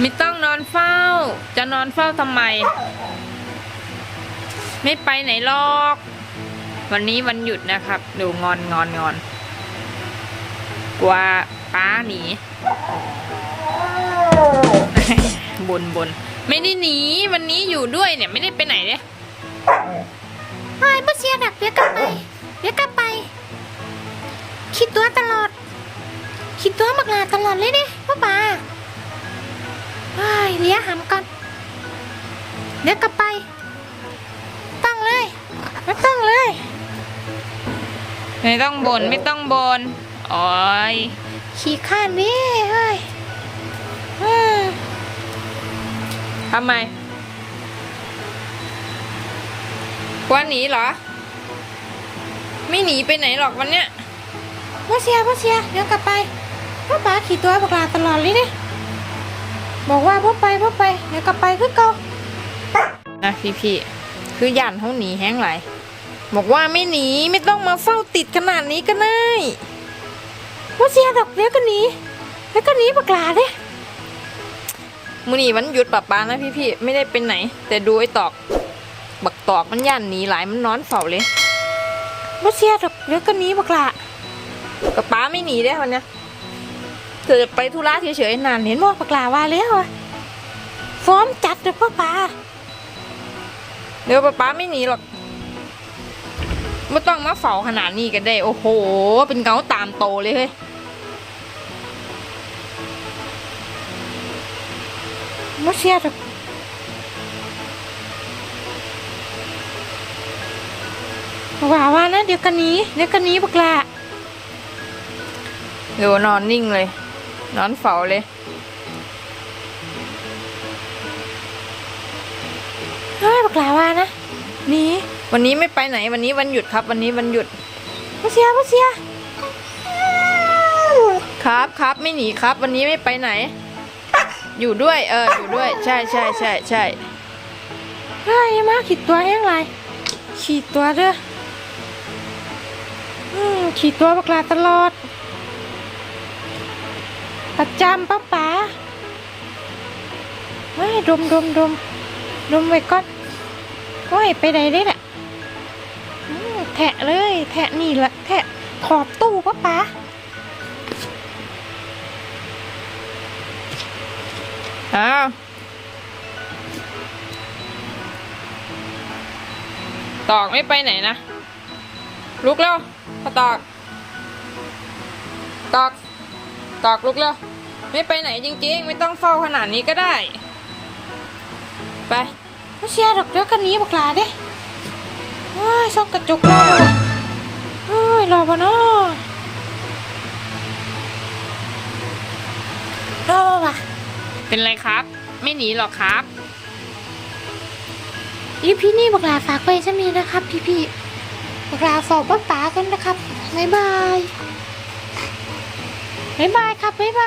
ไม่ต้องนอนเฝ้า จะนอนเฝ้าทำไม ไม่ไปไหนหรอก วันนี้วันหยุดนะครับ ดูงอนงอนงอน กลัวป้าหนีบนบนไม่ได้หนี วันนี้อยู่ด้วยเนี่ย ไม่ได้ไปไหนเลยไอ้บ่เสียดักเดี๋ยวกลับไปเดี๋ยวกลับไป คิดตัวตลอด คิดตัวมักลาตลอดเลยเนี่ยพ่อป่าไอ้ยเลี้ยหำก่อนเดี๋ยวกลับไปต้องเลยไม่ต้องเลย ไม่ต้องบนไม่ต้องบนโอ้ยขี่ข้านนี่เฮ้ยอืมทำไมกลัวหนีเหรอ ไม่หนีไปไหนหรอกวันเนี้ย บ่เสียบ่เสียเดี๋ยวกลับไปพ่อป่าขี่ตัวบักลาตลอดเลยเนี่ยบอกว่าพ่อไปพ่อไปเดี๋ยวกลับไปคือเก่านะพี่พี่ๆคือย่านเขาหนีแห้งไหลายบอกว่าไม่หนีไม่ต้องมาเฝ้าติดขนาดนี้ก็ได้บ่เสียดอกเดี๋ยวก็หนีเดี๋ยวก็หนีบักลาเลยมือนีวันหยุดปะปานะพี่พี่ๆไม่ได้เป็นไหน แต่ดูไอ้ตอก บักตอกมันย่านหนีหลายมันนอนเฝ้าเลยบ่เสียดอกเดี๋ยวก็หนีบักลา กับป้าไม่หนีได้วันนี้เธอจะไปธุระเฉยๆนานเห็เห็นนบ่บักลาว่าแล้วอะฟ้อมจัดเลยพ่อป่าเดี๋ยวป้าป้าไม่หนีหรอกไม่ต้องมาเฝ้าขนาดนี้กันได้ โอ้โห เป็นเกาตามโตเลยเฮ้ยบ่เสียดอกว่าว่านะเดี๋ยวก็หนีเดี๋ยวก็หนีบักลา ดี๋ยวนอนนิ่งเลย นอนเฝ้าเลย เฮ้ยบักลาว่านะหนีวันนี้ไม่ไปไหน วันนี้วันหยุดครับ วันนี้วันหยุดบ่เสียบ่เสีย ครับครับไม่หนีครับ วันนี้ไม่ไปไหน อยู่ด้วย เออ อยู่ด้วย ใช่ใช่ใช่ใช่เฮ้ยอย่ามาขีดตัวแห้งไรขีดตัวเด้ออืมขีดตัวบักลาตลอด ประจำป้าป๋าไม่ดมดมดมดมไว้ก่อนโอ้ยไปไหนได้แหละแทะเลย แทะนี่แหละแทะขอบตู้ป้าป๋าอ้าวตอกไม่ไปไหนนะ ลุกแล้วพอตอก ตอก ตอกลุกแล้ว ไม่ไปไหนจริงๆ ไม่ต้องเฝ้าขนาดนี้ก็ได้ ไปไม่เชียร์ดอกเดี๋ยวกันนี้บักลาเด้โอ้ยส่องกระจกรอโอ้ยรอบ่เนาะรอว่ะเป็นไรครับ ไม่หนีหรอกครับอีพี่นี่บักลาฝากไว้จะมีนะครับ พี่พี่ๆบักลาฝากป้าป๋ากันนะครับบ๊ายบาย บ๊ายบายครับบ๊ายบาย